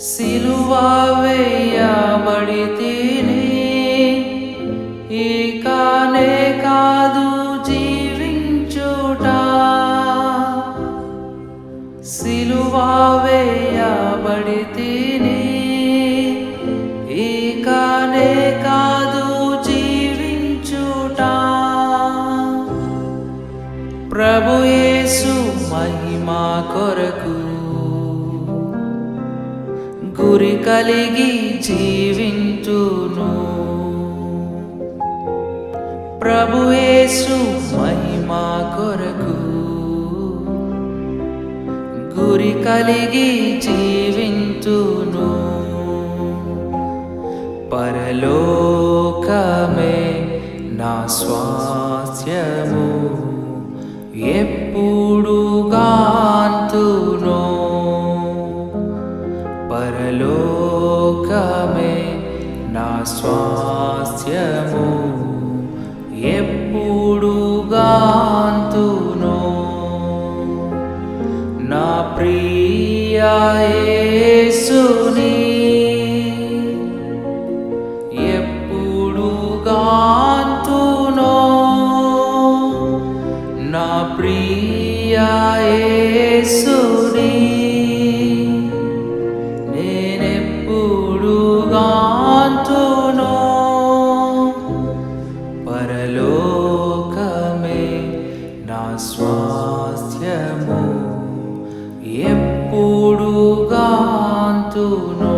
సిలువ వేయబడితేనే. ఇకనే కాదు జీవించుట. సిలువ వేయబడితేనే. కానే కాదు జీవించుట. ప్రభు యేసు మహిమా కొరకు గురి కలిగి జీవించును. ప్రభుయేసు మహిమా కొరకు గురి కలిగి జీవించును. పరలోకమే నా స్వాస్యము ఎప్పుడు పరలోకమే నా స్వాస్థ్యము ఎప్పుడుగాంతునో నా ప్రియ యేసుని ఎప్పుడు నా ప్రియ నా స్వాస్థ్యము ఎప్పుడు గాంతునో.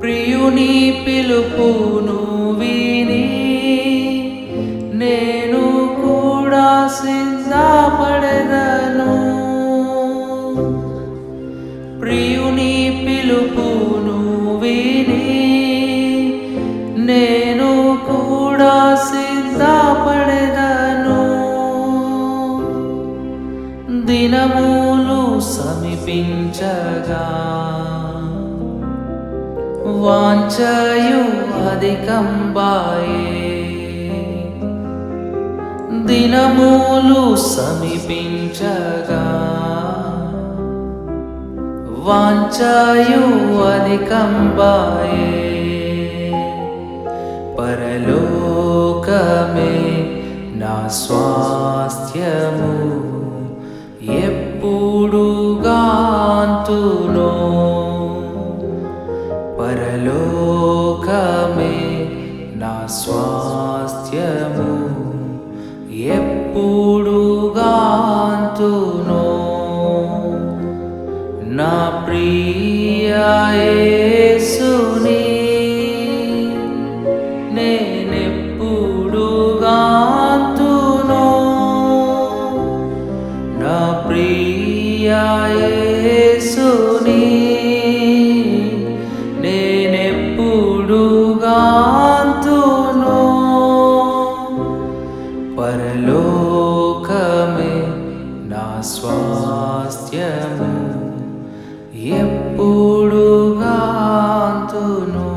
ప్రియుని పిలుపును విని నేను కూడా సే దినములు సమీపించగా. వాంఛయు అధికంబాయే. దినములు సమీపించగా. వాంఛయు అధికంబాయే. పరలోకమే నా స్వాస్థ్యము. ఎప్పుడు గాంతునో పరలోకమే నా స్వాస్థ్యము. ఎప్పుడు గాంతునో నా ప్రియ ప్రియాయేసుని స్వాస్థ్యము ఎప్పుడు గాంతును.